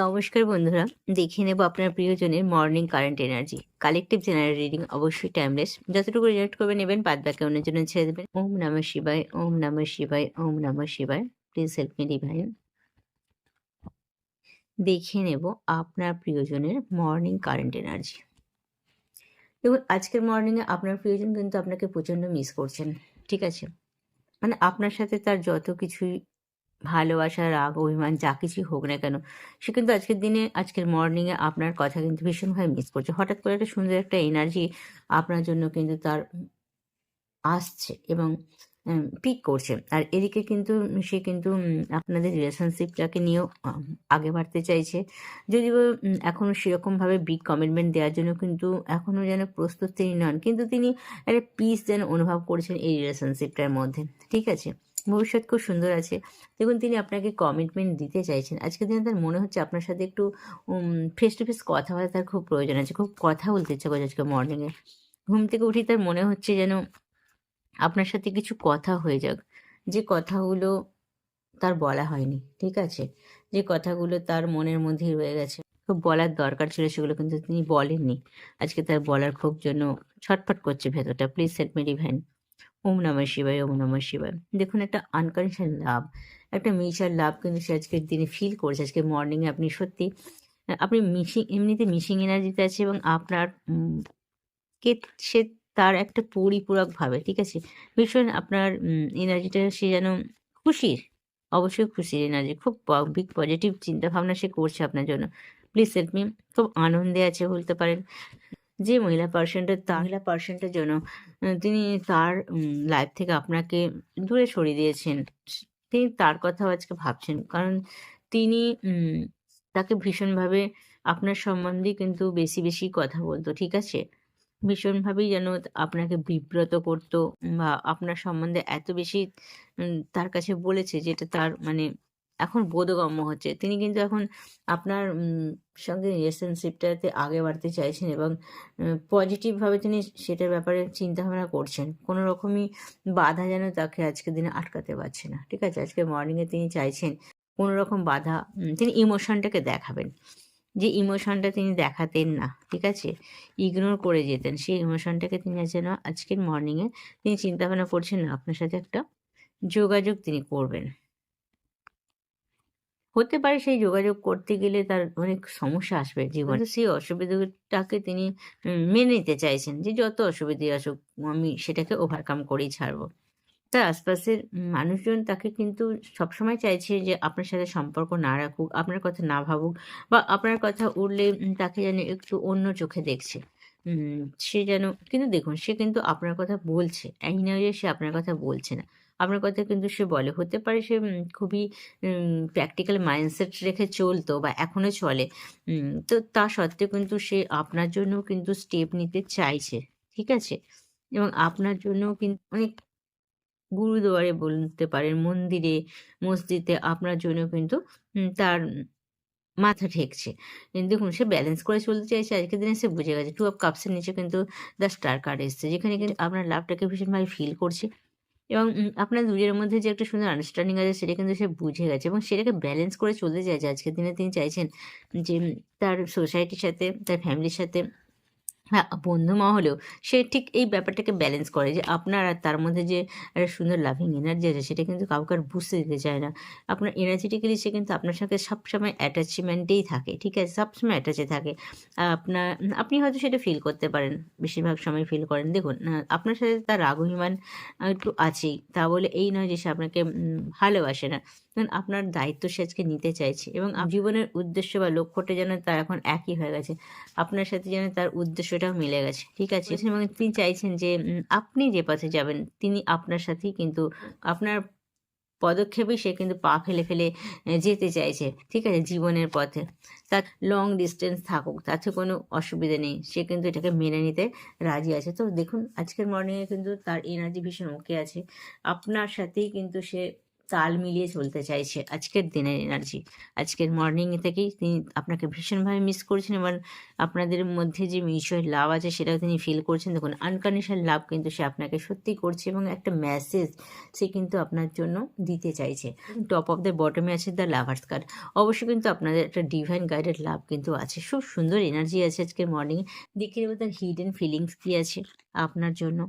নমস্কার বন্ধুরা, দেখে নেব আপনার প্রিয়জনের morning current energy collective general reading অবশ্যই টাইমলেস যতটুকু রিলেক্ট করবে নেবেন বাদ বাকি অন্যের জন্য ছেড়ে দেবেন। ওম নম শিবায়, ওম নম শিবায়, ওম নম শিবায়। প্লিজ হেল্প মি ডিভাইন দেখে নেব আপনার প্রিয়জনের মর্নিং কারেন্ট এনার্জি এবং আজকের মর্নিংয়ে আপনার প্রিয়জন কিন্তু আপনাকে প্রচণ্ড মিস করছেন, ঠিক আছে? মানে আপনার সাথে তার যত কিছুই ভালোবাসা রাগ অভিমান যা কিছুই হোক না কেন সে কিন্তু আজকের দিনে আজকের মর্নিংয়ে আপনার কথা কিন্তু ভীষণভাবে মিস করছে। হঠাৎ করে একটা সুন্দর একটা এনার্জি আপনার জন্য কিন্তু তার আসছে এবং পিক করছে। আর এদিকে কিন্তু সে কিন্তু আপনাদের রিলেশনশিপটাকে নিয়েও আগে বাড়তে চাইছে। যদিও উম, এখনও সেরকমভাবে বিগ কমিটমেন্ট দেওয়ার জন্য কিন্তু এখনও যেন প্রস্তুত তিনি নন। কিন্তু তিনি একটা পিস যেন অনুভব করছেন এই রিলেশনশিপটার মধ্যে। ঠিক আছে? ভবিষ্যৎ খুব সুন্দর আছে। দেখুন, তিনি আপনাকে কমিটমেন্ট দিতে চাইছেন। আজকের দিনে তার মনে হচ্ছে আপনার সাথে একটু ফেস টু ফেস কথা বলা তার খুব প্রয়োজন আছে। খুব কথা বলতে ইচ্ছা করছে আজকে মর্নিংয়ে ঘুম থেকে উঠি তার মনে হচ্ছে যেন আপনার সাথে কিছু কথা হয়ে যাক। যে কথাগুলো তার বলা হয়নি, ঠিক আছে? যে কথাগুলো তার মনের মধ্যেই রয়ে গেছে। খুব বলার দরকার ছিল, সেগুলো কিন্তু তিনি বলেননি। আজকে তার বলার খুব জন্য ছটফট করছে ভেতরটা। প্লিজ সেট মি ডিভাইন ওম নমঃ শিবায়, ওম নমঃ শিবায়। দেখুন, একটা আনকন্ডিশনাল লাভ একটা মিশার লাভ কিন্তু সে আজকের দিনে ফিল করছে। আজকে মর্নিংয়ে আপনি সত্যি, আপনি মিশিং এমনিতে মিশিং এনার্জিতে আছে এবং আপনার কে, সে তার একটা পরিপূরক ভাবে, ঠিক আছে? ভীষণ আপনার এনার্জিটা সে যেন খুশির, অবশ্যই খুশির এনার্জি খুব বিগ পজিটিভ চিন্তা ভাবনা সে করছে আপনার জন্য। প্লিজ হেল্প মি খুব আনন্দে আছে বলতে পারেন। যে মহিলা পার্সনটা তার মহিলা পার্সনটার জন্য তিনি তার লাইফ থেকে আপনাকে দূরে সরিয়ে দিয়েছেন। তিনি তার কথাও আজকে ভাবছেন। কারণ তিনি তাকে ভীষণভাবে আপনার সম্বন্ধে কিন্তু বেশি বেশি কথা বলতো, ঠিক আছে? ভীষণভাবেই যেন আপনাকে বিব্রত করতো বা আপনার সম্বন্ধে এত বেশি তার কাছে বলেছে যেটা তার মানে এখন বোধগম্য হচ্ছে। তিনি কিন্তু এখন আপনার সঙ্গে রিলেশনশিপটাতে আগে বাড়তে চাইছেন এবং পজিটিভভাবে তিনি সেটার ব্যাপারে চিন্তা ভাবনা করছেন। কোনো রকমই বাধা যেন তাকে আজকের দিনে আটকাতে পারছে না। ঠিক আছে? আজকে মর্নিংয়ে তিনি চাইছেন কোনো রকম বাধা তিনি ইমোশনটাকে দেখাবেন। যে ইমোশনটা তিনি দেখাতেন না, ঠিক আছে? ইগনোর করে যেতেন। সেই ইমোশনটাকে তিনি যেন আজকের মর্নিংয়ে তিনি চিন্তা ভাবনা করছেন না। আপনার সাথে একটা যোগাযোগ তিনি করবেন। হতে পারে সেই যোগাযোগ করতে গেলে তার অনেক সমস্যা আসবে জীবনে। সেই অসুবিধাটাকে তিনি মেনে নিতে চাইছেন যে যত অসুবিধে আসুক, আমি সেটাকে ওভারকাম করেই ছাড়বো। তার আশপাশের মানুষজন তাকে কিন্তু সবসময় চাইছে যে আপনার সাথে সম্পর্ক না রাখুক, আপনার কথা না ভাবুক বা আপনার কথা উঠলে তাকে যেন একটু অন্য চোখে দেখছে। সে যেন, কিন্তু দেখুন, সে কিন্তু আপনার কথা বলছে। এই নয় যে সে আপনার কথা বলছে না। আপনার কথা কিন্তু সে বলে। হতে পারে সে খুবই প্র্যাকটিক্যাল মাইন্ডসেট রেখে চলতো বা এখনও চলে। তো তা সত্ত্বেও কিন্তু সে আপনার জন্য কিন্তু স্টেপ নিতে চাইছে, ঠিক আছে? এবং আপনার জন্য কিন্তু অনেক গুরুদুয়ারে বলতে পারেন, মন্দিরে, মসজিদে আপনার জন্য কিন্তু তার মাথা ঠেকছে। দেখুন, সে ব্যালেন্স করে চলতে চাইছে। আজকের দিনে সে বুঝে গেছে টু অফ কাপসের নিচে কিন্তু দ্য স্টার কার্ড এসছে, যেখানে কিন্তু আপনার লাভটাকে ভীষণভাবে ফিল করছে। এবং আপনার দুজনের মধ্যে যে একটা সুন্দর আন্ডারস্ট্যান্ডিং আছে সেটা কিন্তু সে বুঝে গেছে এবং সেটাকে ব্যালেন্স করে চলে যায় যে আজকের দিনে তিনি চাইছেন যে তার সোসাইটির সাথে, তার ফ্যামিলির সাথে হ্যাঁ বন্ধু মহলেও সে ঠিক এই ব্যাপারটাকে ব্যালেন্স করে যে আপনার আর তার মধ্যে যে একটা সুন্দর লাভিং এনার্জি আছে, সেটা কিন্তু কাউকে আর বুঝতে দিতে চায় না। আপনার এনার্জেটিক্যালি সে কিন্তু আপনার সঙ্গে সবসময় অ্যাটাচমেন্টেই থাকে, ঠিক আছে? সবসময় অ্যাটাচে থাকে। আপনার, আপনি হয়তো সেটা ফিল করতে পারেন, বেশিরভাগ সময় ফিল করেন। দেখুন আপনার সাথে তার রাগ অভিমান একটু আছেই, তা বলে এই নয় যে সে আপনাকে ভালোবাসে না। কারণ আপনার দায়িত্ব সে আজকে নিতে চাইছে এবং জীবনের উদ্দেশ্য বা লক্ষ্যটা যেন তার এখন একই হয়ে গেছে। আপনার সাথে যেন তার উদ্দেশ্যটাও মিলে গেছে। ঠিক আছে? এবং তিনি চাইছেন যে আপনি যে পথে যাবেন তিনি আপনার সাথেই কিন্তু আপনার পদক্ষেপেই সে কিন্তু পা ফেলে ফেলে যেতে চাইছে। ঠিক আছে? জীবনের পথে। তার লং ডিস্টেন্স থাকুক তাতে কোনো অসুবিধা নেই। সে কিন্তু এটাকে মেনে নিতে রাজি আছে। তো দেখুন আজকের মর্নিংয়ে কিন্তু তার এনার্জি ভীষণ ওকে আছে। আপনার সাথেই কিন্তু সে তাল মিলিয়ে চলতে চাইছে। আজকের দিনের এনার্জি আজকের মর্নিং থেকেই তিনি আপনাকে ভীষণভাবে মিস করছেন এবং আপনাদের মধ্যে যে মিউচুয়াল লাভ আছে সেটাও তিনি ফিল করছেন। দেখুন আনকন্ডিশনাল লাভ কিন্তু সে আপনাকে সত্যি করছে এবং একটা মেসেজ সে কিন্তু আপনার জন্য দিতে চাইছে। টপ অফ দ্য বটমে আছে দ্য লাভার্স কার্ড অবশ্যই কিন্তু আপনাদের একটা ডিভাইন গাইডেড লাভ কিন্তু আছে। খুব সুন্দর এনার্জি আছে আজকের মর্নিংয়ে দেখে নেব তার হিডেন ফিলিংস কী আছে আপনার জন্য।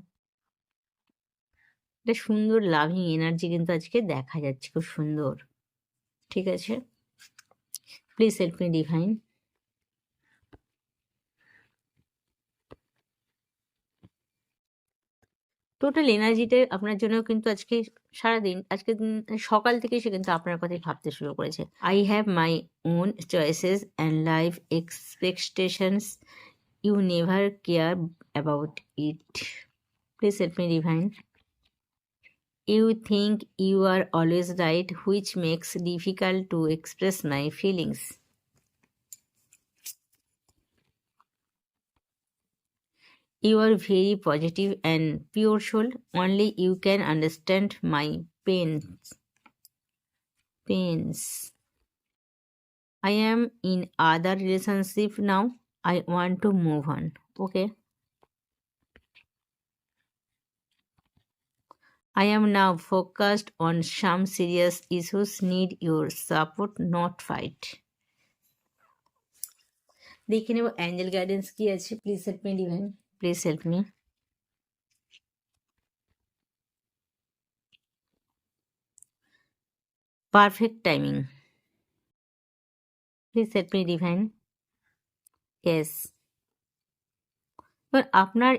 একটা সুন্দর লাভিং এনার্জি কিন্তু আজকে দেখা যাচ্ছে, খুব সুন্দর। ঠিক আছে? Please help me divine total এনার্জিটা আপনার জন্য কিন্তু আজকে সারাদিন, আজকে সকাল থেকে সে কিন্তু আপনার কথাই ভাবতে শুরু করেছে। I have my own choices and life expectations you never care about it please help me divine You think you are always right, which makes difficult to express my feelings. You are very positive and pure soul. Only you can understand my pains. Pains. I am in other relationship now. I want to move on. Okay. I am now focused on some serious issues. Need your support, not fight. দেখে নেব Angel guidance কি আছে? Please help me divine please help me perfect timing please help me divine yes এবার আপনার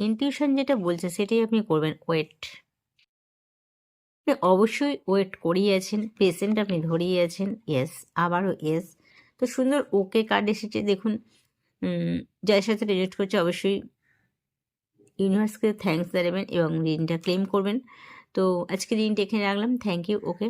intuition যেটা বলছে সেটাই আপনি করবেন। ওয়েট আপনি অবশ্যই ওয়েট করিয়েছেন পেশেন্ট আপনি ধরিয়েছেন ইয়েস আবারও ইয়েস তো সুন্দর ওকে কার্ড এসেছে, দেখুন যার সাথে রেজেক্ট করছে অবশ্যই ইউনিভার্সকে থ্যাংকস জানাবেন এবং ঋণটা ক্লেম করবেন। তো আজকে ঋণটা এখানে রাখলাম থ্যাংক ইউ ওকে